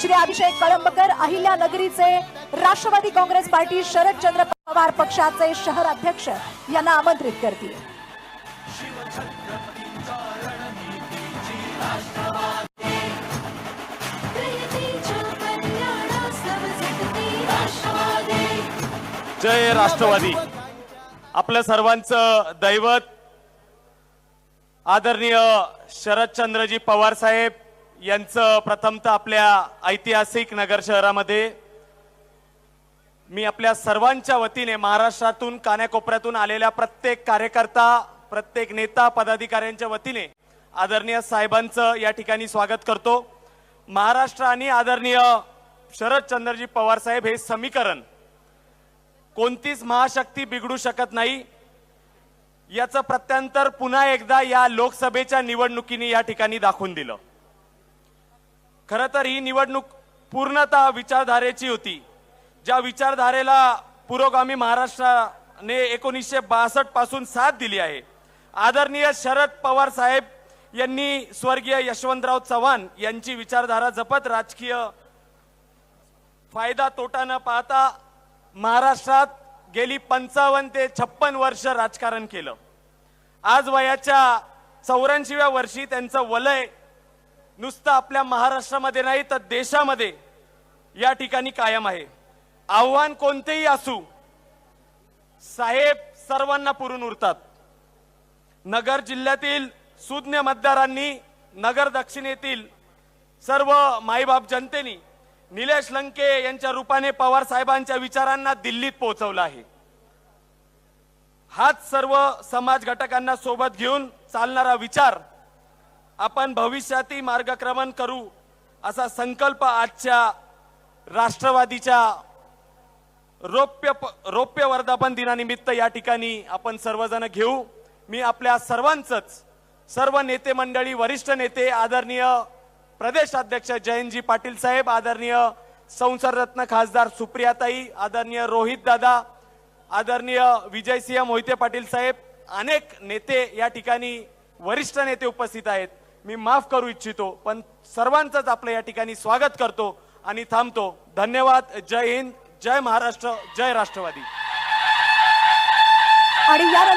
श्री अभिषेक कळंबकर अहिल्या नगरीचे राष्ट्रवादी काँग्रेस पार्टी शरदचंद्र पवार पक्षाचे शहर अध्यक्ष यांना आमंत्रित करतील. जय राष्ट्रवादी. आपलं सर्वांचं दैवत आदरणीय शरदचंद्रजी पवार साहेब यांचं प्रथमतः आपल्या ऐतिहासिक नगर शहरामध्ये मी आपल्या सर्वांच्या वतीने महाराष्ट्रातून कान्याकोपऱ्यातून आलेल्या प्रत्येक कार्यकर्ता प्रत्येक नेता पदाधिकाऱ्यांच्या वतीने आदरणीय साहेबांचं या ठिकाणी स्वागत करतो. महाराष्ट्र आणि आदरणीय शरदचंद्रजी पवार साहेब हे समीकरण कोणतीच महाशक्ती बिघडू शकत नाही. याचं प्रत्यांतर पुन्हा एकदा या लोकसभेच्या निवडणुकीने या ठिकाणी दाखवून दिलं. खर तर ही निवडणूक पूर्णतः विचारधारेची होती. ज्या विचारधारेला पुरोगामी महाराष्ट्राने एकोणीसशे बासष्टपासून साथ दिली आहे. आदरणीय शरद पवार साहेब यांनी स्वर्गीय यशवंतराव चव्हाण यांची विचारधारा जपत राजकीय फायदा तोटा न पाहता महाराष्ट्रात गेली पंचावन्न ते छप्पन वर्ष राजकारण केलं. आज वयाच्या चौऱ्याऐंशीव्या वर्षी त्यांचं वलय नुसतं आपल्या महाराष्ट्रामध्ये नाही तर देशामध्ये या ठिकाणी कायम आहे. आव्हान कोणतेही असू साहेब सर्वांना पुरून उरतात. नगर जिल्ह्यातील सुज्ञ मतदारांनी नगर दक्षिणेतील सर्व माईबाप जनतेनी निलेश लंके यांच्या रूपाने पवार साहेबांच्या विचारांना दिल्लीत पोहोचवलं आहे. हाच सर्व समाज घटकांना सोबत घेऊन चालणारा विचार आपण भविष्यातही मार्गक्रमण करू असा संकल्प आजच्या राष्ट्रवादीच्या रौप्य रौप्य वर्धापन दिनानिमित्त या ठिकाणी आपण सर्वजण घेऊ. मी आपल्या सर्वांचंच सर्व नेते मंडळी वरिष्ठ नेते आदरणीय प्रदेशाध्यक्ष जयंतजी पाटील साहेब आदरणीय संसदरत्न खासदार सुप्रियाताई आदरणीय रोहित दादा आदरणीय विजयसिंह मोहिते पाटील साहेब अनेक नेते या ठिकाणी वरिष्ठ नेते उपस्थित आहेत. मी माफ करू इच्छितो पण सर्वांचंच आपलं या ठिकाणी स्वागत करतो आणि थांबतो. धन्यवाद. जय हिंद. जय महाराष्ट्र. जय राष्ट्रवादी. आणि या